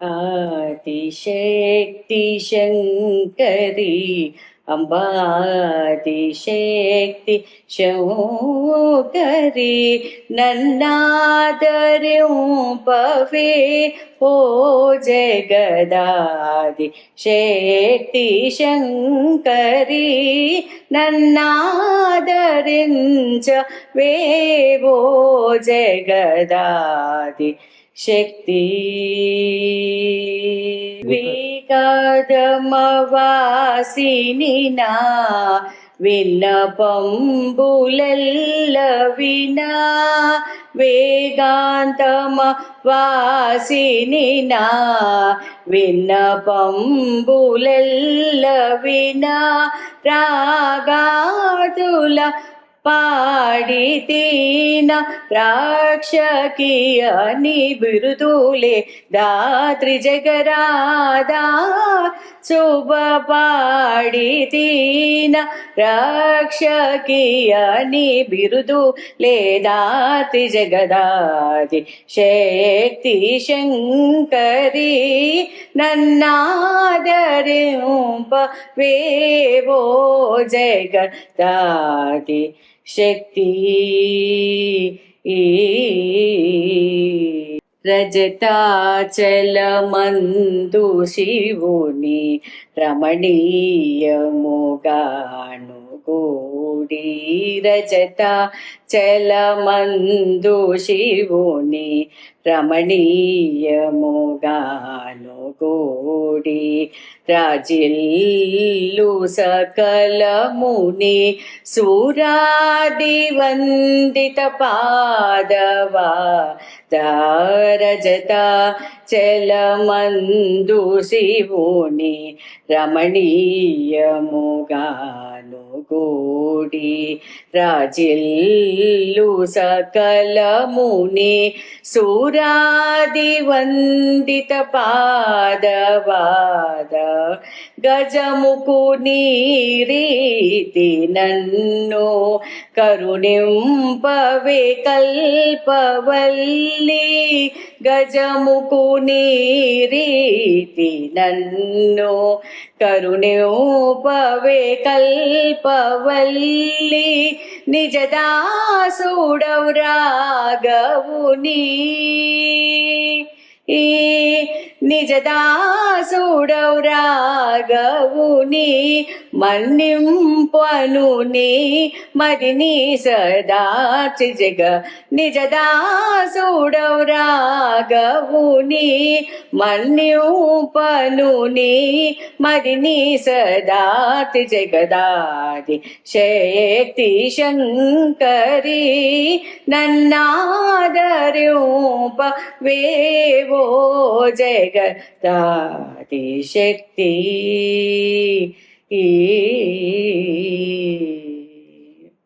ఆదిశక్తి శంకరి అంబాదిశక్తి శంకరి నన్నాదరింపవే ఓ జగదాది శక్తి శంకరి నన్నాదరించ వేవో జగదాది శక్తి. వికదమవాసిని నా విన్నపంబులెల్ల వినా వేగాంతమ వాసిని నా విన్నపంబులెల్ల వినా రాగాతుల పాడి తీన రాక్షకి అని బిరుదులే దాత్రి జగరాదా శుభ పాడి తీన రాక్షకి అని బిరుదు లేదాతి జగదాది శక్తి శంకరి నన్నా వేవో జగదాది శక్తి రజతాచలమందు శివుని రమణీయముగాను కూడి రజత చలమందు శివుని రమణీయముగాను కూడి రాజిల్లు సకలముని సూరాది వందిత పాదవా రజత చలమందు శివుని రమణీయముగాను గూడి రాజిల్లు సకలముని సూరాది వందిత పాదవాద గజముకు నీరీతి నన్ను కరుణింపవే కల్పవల్లి. గజముకు నీరీతి నన్ను కరుణింపవే కల్పవల్లి. నిజదాసుడవు రాగవుని ఈ నిజదాసుడవు రాగవుని మన్నింపనుని నీ సదాచి జగ నిజదాసుడౌ రాగవుని మన్నింపనుని నీ సదాతి జగదాది శక్తి శంకరి నన్నాదరింప వేవో జగదాది శక్తి ఈ